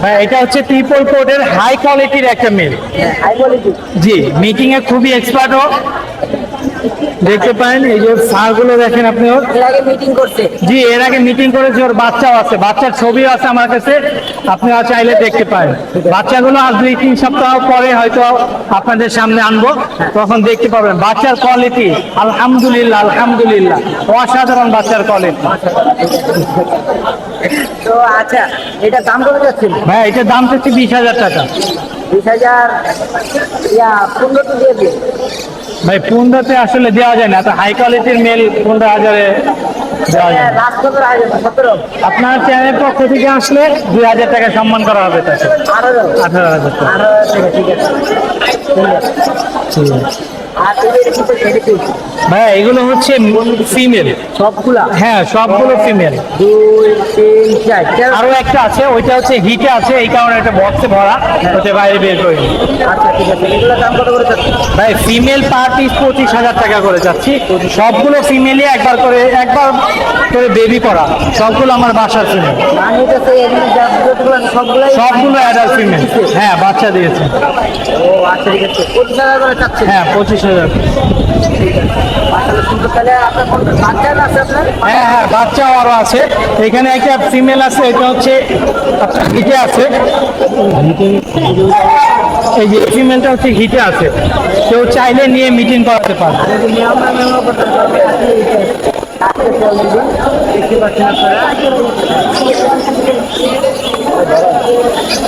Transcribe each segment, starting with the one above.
ভাই এটা হচ্ছে ট্রিপল কোটের হাই কোয়ালিটির একটা মিল হাই কোয়ালিটি জি মেকিং এ খুবই এক্সপার্ট ও। দেখতে পারেন এই যে ফারগুলো দেখেন আপনি ওর। মিটিং করছে। জি এর আগে মিটিং করেছে ওর বাচ্চাও আছে। বাচ্চার ছবিও আছে আমার কাছে। আপনারা চাইলে দেখতে পারেন। বাচ্চাগুলো আজ দুই তিন সপ্তাহ পরে হয়তো আপনাদের সামনে আনব। তখন দেখতে পাবেন বাচ্চার কোয়ালিটি আলহামদুলিল্লাহ আলহামদুলিল্লাহ। অসাধারণ বাচ্চার কোয়ালিটি তো আচ্ছা এটা দাম কত যাচ্ছিল? ভাই এটার দাম হচ্ছে বিশ হাজার টাকা। বিশ হাজার ইয়া পনেরো তো দিয়ে দিয়ে ভাই পুন্দাতে আসলে দেওয়া যায় না। এত হাই কোয়ালিটির মেল পনেরো হাজারে দেওয়া যায় আপনার চ্যানেলের পক্ষ থেকে আসলে দুই হাজার টাকা সম্মান করা হবে তাকে। আঠারো হাজার। টাকা ঠিক আছে। ভাই এগুলো হচ্ছে ফিমেল সবগুলা? হ্যাঁ সবগুলো ফিমেল আরও একটা আছে ওইটা হচ্ছে হিটে আছে এই কারণে একটা বক্সে ভরা ওটা বাইরে বের করে আচ্ছা ভাই ফিমেল পার পিস পঁচিশ হাজার টাকা করে যাচ্ছি। সবগুলো ফিমেলই একবার করে একবার করে বেবি করা সবগুলো আমার বাসার ফিমেল মানে সবগুলো অ্যাডাল্ট ফিমেল হ্যাঁ বাচ্চা দিয়েছে। ও আচ্ছা আছে। পঁচিশ পঁচিশ হাজার হ্যাঁ হ্যাঁ বাচ্চাও আরও আছে। এখানে একটা ফিমেল আছে, এটা হচ্ছে হিটে আছে। এই যে ফিমেলটা হচ্ছে হিটে আছে। কেউ চাইলে নিয়ে মিটিং করাতে পারে।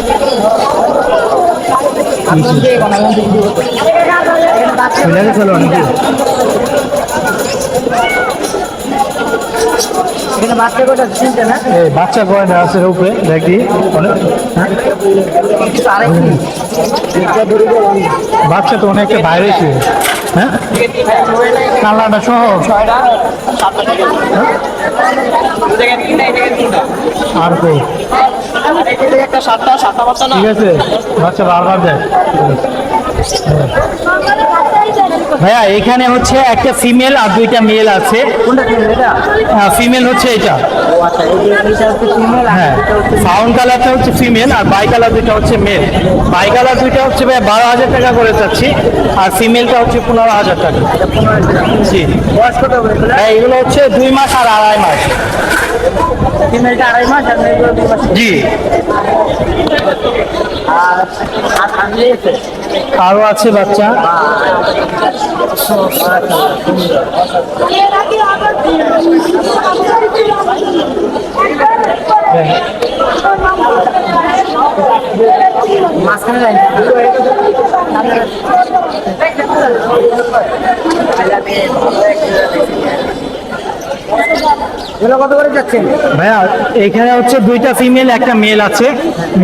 দেখতে বাচ্চা চিনতে না কয়টা আছে উপরে দেখি বাচ্চা তো অনেকটা বাইরে ছিল হ্যাঁ কালারটা সহ আর কো সাতটা সাতটা বাচ্চা না? ঠিক আছে। বাচ্চা বারবার দেয়। ভাইয়া এখানে হচ্ছে একটা ফিমেল আর দুইটা মেল আছে। ফিমেল হচ্ছে এটা। ও আচ্ছা এই যে এইটা হচ্ছে ফিমেল আর হ্যাঁ এটা হচ্ছে ফাউন কালারটা হচ্ছে ফিমেল আর বাই কালার দুইটা হচ্ছে মেল বাই কালার দুইটা হচ্ছে ভাই বারো হাজার টাকা করে চাচ্ছি আর ফিমেলটা হচ্ছে পনেরো হাজার টাকা। এটা জি। হ্যাঁ এগুলো হচ্ছে দুই মাস আর আড়াই মাস। ফিমেলটা আড়াই মাস আর মেলগুলো দুই মাস। জি। আর আছে? বাচ্চা। মাঝখানে লাইন এগুলো কত করে যাচ্ছেন ভাইয়া এখানে হচ্ছে দুইটা ফিমেল একটা মেল আছে।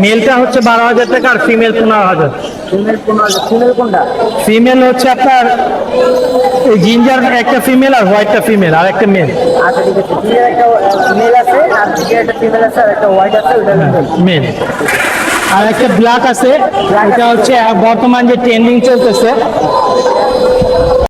মেলটা হচ্ছে বারো হাজার টাকা আর ফিমেল পনেরো হাজার। ফিমেল হচ্ছে আপনার জিঞ্জার একটা ফিমেল আর হোয়াইটটা ফিমেল আর একটা মেল আচ্ছা মেল আর একটা ব্ল্যাক আছে এটা হচ্ছে বর্তমান যে ট্রেন্ডিং চলতেছে।